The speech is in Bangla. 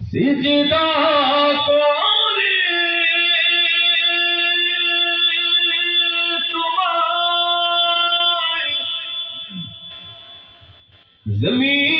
সিজদা করে তোমায়। জমিন